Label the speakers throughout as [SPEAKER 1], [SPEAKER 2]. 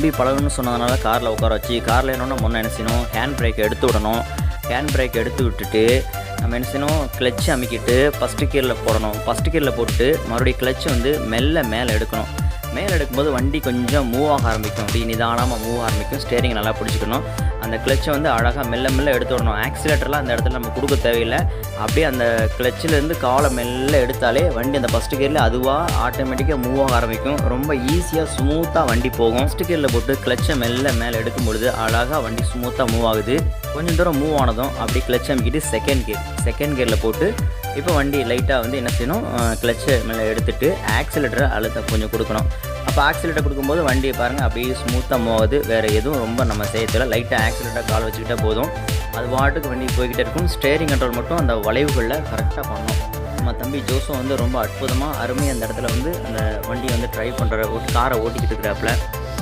[SPEAKER 1] தம்பி பழகணும்னு சொன்னதுனால காரில் உட்கார வச்சு காரில் என்னென்னா முன்னே என்ன செய்யணும்? ஹேண்ட் பிரேக் எடுத்து விடணும். ஹேண்ட் பிரேக் எடுத்து விட்டுட்டு நம்ம என்ன செய்யணும்? கிளச்சு அமைக்கிட்டு ஃபஸ்ட்டு கீரில் போடணும். ஃபஸ்ட்டு கீரில் போட்டு மறுபடியும் கிளச்சு வந்து மெல்ல மேலே எடுக்கணும். மேலே எடுக்கும்போது வண்டி கொஞ்சம் மூவ் ஆக ஆரம்பிக்கும். அப்படி நிதானமாக மூவ் ஆரம்பிக்கும். ஸ்டேரிங் நல்லா பிடிச்சிக்கணும். அந்த கிளச்சை வந்து அழகாக மெல்ல மெல்ல எடுத்து விடணும். ஆக்சிலேட்டர்லாம் அந்த இடத்துல நம்ம கொடுக்க தேவையில்லை. அப்படியே அந்த கிளச்சிலேருந்து காலை மெல்ல எடுத்தாலே வண்டி அந்த ஃபஸ்ட்டு கியரில் அதுவாக ஆட்டோமேட்டிக்காக மூவ் ஆக ஆரம்பிக்கும். ரொம்ப ஈஸியாக ஸ்மூத்தாக வண்டி போகும். ஃபஸ்ட்டு கியரில் போட்டு கிளச்சை மெல்ல மேலே எடுக்கும் பொழுது அழகாக வண்டி ஸ்மூத்தாக மூவ் ஆகுது. கொஞ்சம் தூரம் மூவ் ஆனதும் அப்படி கிளச் அமைக்கிட்டு செகண்ட் கியர் செகண்ட் கியரில் போட்டு இப்போ வண்டி லைட்டாக வந்து என்ன செய்யணும்? கிளச்சை மேலே எடுத்துகிட்டு ஆக்சிலேட்டரை அழுத்த கொஞ்சம் கொடுக்கணும். அப்போ ஆக்சிலேட்டர் கொடுக்கும்போது வண்டியை பாருங்கள் அப்படியே ஸ்மூத்தாக மூவ் வேறு எதுவும் ரொம்ப நம்ம செய்ய தேவை லைட்டாக ஆக்சிலேட்டர் கால் வச்சுக்கிட்டா போதும். அது வாட்டுக்கு வண்டி போய்கிட்டே இருக்கும். ஸ்டேரிங் கண்ட்ரோல் மட்டும் அந்த வளைவுகளில் கரெக்டாக பண்ணணும். நம்ம தம்பி ஜோசும் வந்து ரொம்ப அற்புதமாக அருமையாக அந்த இடத்துல வந்து அந்த வண்டியை வந்து ட்ரைவ் பண்ணுற ஒரு காரை ஓட்டிக்கிட்டு இருக்கிறாப்புல.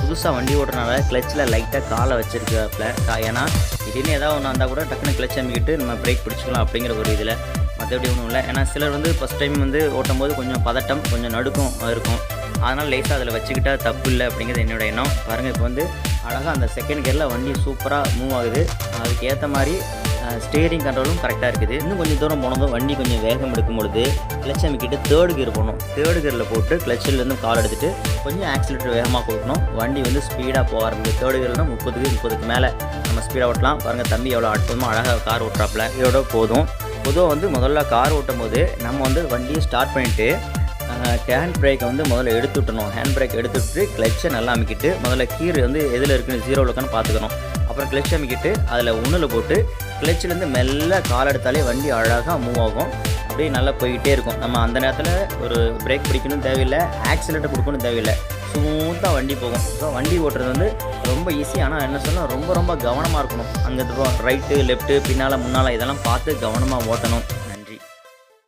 [SPEAKER 1] புதுசாக வண்டி ஓட்டுறனால கிளச்சில் லைட்டாக காலை வச்சிருக்காப்புல ஏன்னா திடீர்னு ஏதாவது ஒன்று இருந்தால் கூட டக்குன்னு கிளச் அமைக்கிட்டு நம்ம பிரேக் பிடிச்சிக்கலாம் அப்படிங்கிற ஒரு இதில். மற்றபடி ஒன்றும் இல்லை. ஏன்னா சிலர் வந்து ஃபஸ்ட் டைம் வந்து ஓட்டும் போது கொஞ்சம் பதட்டம் கொஞ்சம் நடுக்கம் இருக்கும். அதனால் லேசாக அதில் வச்சுக்கிட்டா தப்பு இல்லை அப்படிங்கிறது என்னோட எண்ணம். பாருங்கள் இப்போ வந்து அழகாக அந்த செகண்ட் கியரில் வண்டி சூப்பராக மூவ் ஆகுது. அதுக்கு ஏற்ற மாதிரி ஸ்டேரிங் கண்ட்ரோலும் கரெக்டாக இருக்குது. இன்னும் கொஞ்சம் தூரம் போனதும் வண்டி கொஞ்சம் வேகம் எடுக்கும் பொழுது கிளச் அமைக்கிட்டு தேர்டு கியர் போடணும் தேர்டு கியரில் போட்டு கிளச்சிலேருந்து கால் எடுத்துகிட்டு கொஞ்சம் ஆக்சிலேட்டர் வேகமாக கொடுக்கணும் வண்டி வந்து ஸ்பீடாக போக ஆரம்பிக்கும் தேர்டு கியர்லாம் முப்பதுக்கு முப்பதுக்கு மேலே நம்ம ஸ்பீடாக ஓட்டலாம். பாருங்கள் தம்பி எவ்வளோ அற்புதமாக அழகாக கார் ஓட்டுறாப்புல. இதோட போதும். பொதுவாக வந்து முதல்ல கார் ஓட்டும் போது நம்ம வந்து வண்டியை ஸ்டார்ட் பண்ணிவிட்டு ஹேண்ட் பிரேக்கை வந்து முதல்ல எடுத்து விட்டணும் ஹேண்ட் பிரேக் எடுத்து விட்டு கிளச்சை நல்லா அமைக்கிட்டு முதல்ல கீர் வந்து எதில் இருக்குன்னு ஜீரோவில் இருக்கான்னு பார்த்துக்கணும். அப்புறம் கிளச் அமைக்கிட்டு அதில் ஒன்றில் போட்டு கிளச்சிலேருந்து மெல்ல கால் எடுத்தாலே வண்டி அழகாக மூவ் ஆகும். அப்படியே நல்லா போய்கிட்டே இருக்கும். நம்ம அந்த நேரத்தில் ஒரு பிரேக் பிடிக்கணும் தேவையில்லை ஆக்சிலேட்டர் கொடுக்கணும் தேவையில்லை. ஸ்மூத்தாக வண்டி போகும். ஸோ வண்டி ஓட்டுறது வந்து ரொம்ப ஈஸி ஆனால் என்ன சொன்னால் ரொம்ப ரொம்ப கவனமாக இருக்கணும். அங்கே ரைட்டு லெஃப்ட்டு பின்னால் முன்னால் இதெல்லாம் பார்த்து கவனமாக ஓட்டணும்.